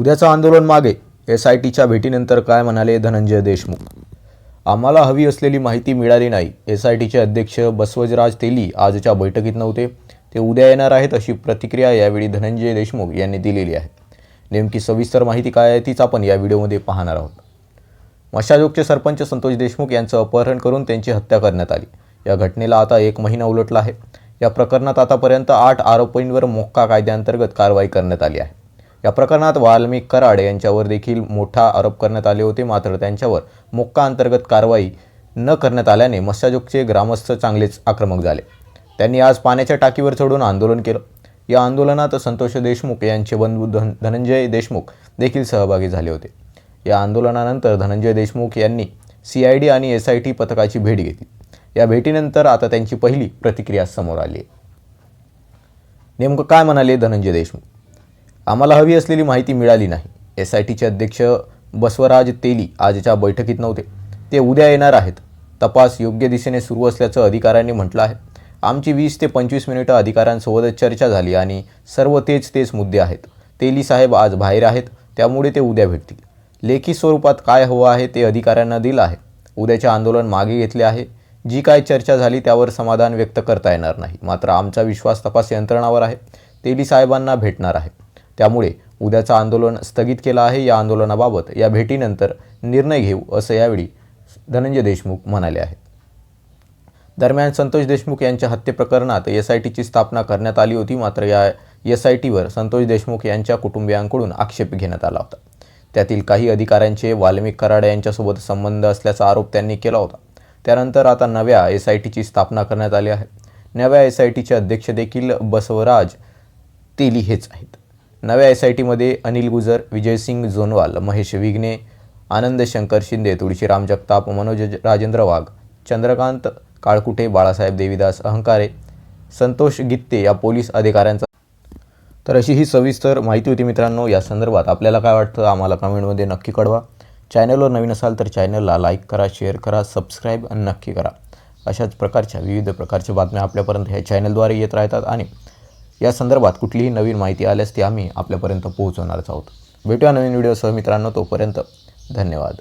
उद्याचं आंदोलन मागे. एस आय टीच्या भेटीनंतर काय म्हणाले धनंजय देशमुख? आम्हाला हवी असलेली माहिती मिळाली नाही. एस आय टीचे अध्यक्ष बसवजराज तेली आजच्या बैठकीत नव्हते. ते उद्या येणार आहेत अशी प्रतिक्रिया यावेळी धनंजय देशमुख यांनी दिलेली आहे. नेमकी सविस्तर माहिती काय आहे तीच आपण या व्हिडिओमध्ये पाहणार आहोत. मशाजोगचे सरपंच संतोष देशमुख यांचं अपहरण करून त्यांची हत्या करण्यात आली. या घटनेला आता एक महिना उलटला आहे. या प्रकरणात आतापर्यंत आठ आरोपींवर मोक्का कायद्याअंतर्गत कारवाई करण्यात आली आहे. या प्रकरणात वाल्मिक कराड यांच्यावर देखील मोठा आरोप करण्यात आले होते. मात्र त्यांच्यावर मोक्का अंतर्गत कारवाई न करण्यात आल्याने मस्साजोगचे ग्रामस्थ चांगलेच आक्रमक झाले. त्यांनी आज पाण्याच्या टाकीवर चढून आंदोलन केलं. या आंदोलनात संतोष देशमुख यांचे बंधू धन धनंजय देशमुख देखील सहभागी झाले होते. या आंदोलनानंतर धनंजय देशमुख यांनी सी आय डी आणि एस आय टी पथकाची भेट घेतली. या भेटीनंतर आता त्यांची पहिली प्रतिक्रिया समोर आली आहे. नेमकं काय म्हणाले धनंजय देशमुख? आम्हाला हवी असलेली माहिती मिळाली नाही. एस आय टीचे अध्यक्ष बसवराज तेली आजच्या बैठकीत नव्हते. ते उद्या येणार आहेत. तपास योग्य दिशेने सुरू असल्याचं अधिकाऱ्यांनी म्हटलं आहे. आमची वीस ते पंचवीस मिनिटं अधिकाऱ्यांसोबत चर्चा झाली आणि सर्व तेच तेच मुद्दे आहेत. तेली साहेब आज बाहेर आहेत त्यामुळे ते उद्या भेटतील. लेखी स्वरूपात काय हवं आहे ते अधिकाऱ्यांना दिलं आहे. उद्याचे आंदोलन मागे घेतले आहे. जी काय चर्चा झाली त्यावर समाधान व्यक्त करता येणार नाही. मात्र आमचा विश्वास तपास यंत्रणावर आहे. तेली साहेबांना भेटणार आहे. त्यामुळे उद्याचं आंदोलन स्थगित केलं आहे. या आंदोलनाबाबत या भेटीनंतर निर्णय घेऊ असं यावेळी धनंजय देशमुख म्हणाले आहेत. दरम्यान संतोष देशमुख यांच्या हत्येप्रकरणात एस आय टीची स्थापना करण्यात आली होती. मात्र या एस आय टीवर संतोष देशमुख यांच्या कुटुंबियांकडून आक्षेप घेण्यात आला होता. त्यातील काही अधिकाऱ्यांचे वाल्मिक कराड यांच्यासोबत संबंध असल्याचा आरोप त्यांनी केला होता. त्यानंतर आता नव्या एस आय टीची स्थापना करण्यात आली आहे. नव्या एस आय टीचे अध्यक्ष देखील बसवराज तेली हेच आहेत. नव्या एस आय टीमध्ये अनिल गुजर विजयसिंग जोनवाल महेश विघ्ने आनंद शंकर शिंदे तुळशीराम जगताप मनोज राजेंद्र वाघ चंद्रकांत काळकुटे बाळासाहेब देवीदास अहंकारे संतोष गित्ते या पोलीस अधिकाऱ्यांचा तर अशी ही सविस्तर माहिती होती मित्रांनो. या संदर्भात आपल्याला काय वाटतं आम्हाला कमेंटमध्ये नक्की कळवा. चॅनलवर नवीन असाल तर चॅनलला लाईक करा शेअर करा सबस्क्राईब नक्की करा. अशाच प्रकारच्या विविध प्रकारच्या बातम्या आपल्यापर्यंत ह्या चॅनलद्वारे येत राहतात आणि या संदर्भात कुठलीही नवीन माहिती आल्यास ती आम्ही आपल्यापर्यंत पोहोचवणारच आहोत. भेटूया नवीन व्हिडिओसह मित्रांनो तोपर्यंत धन्यवाद.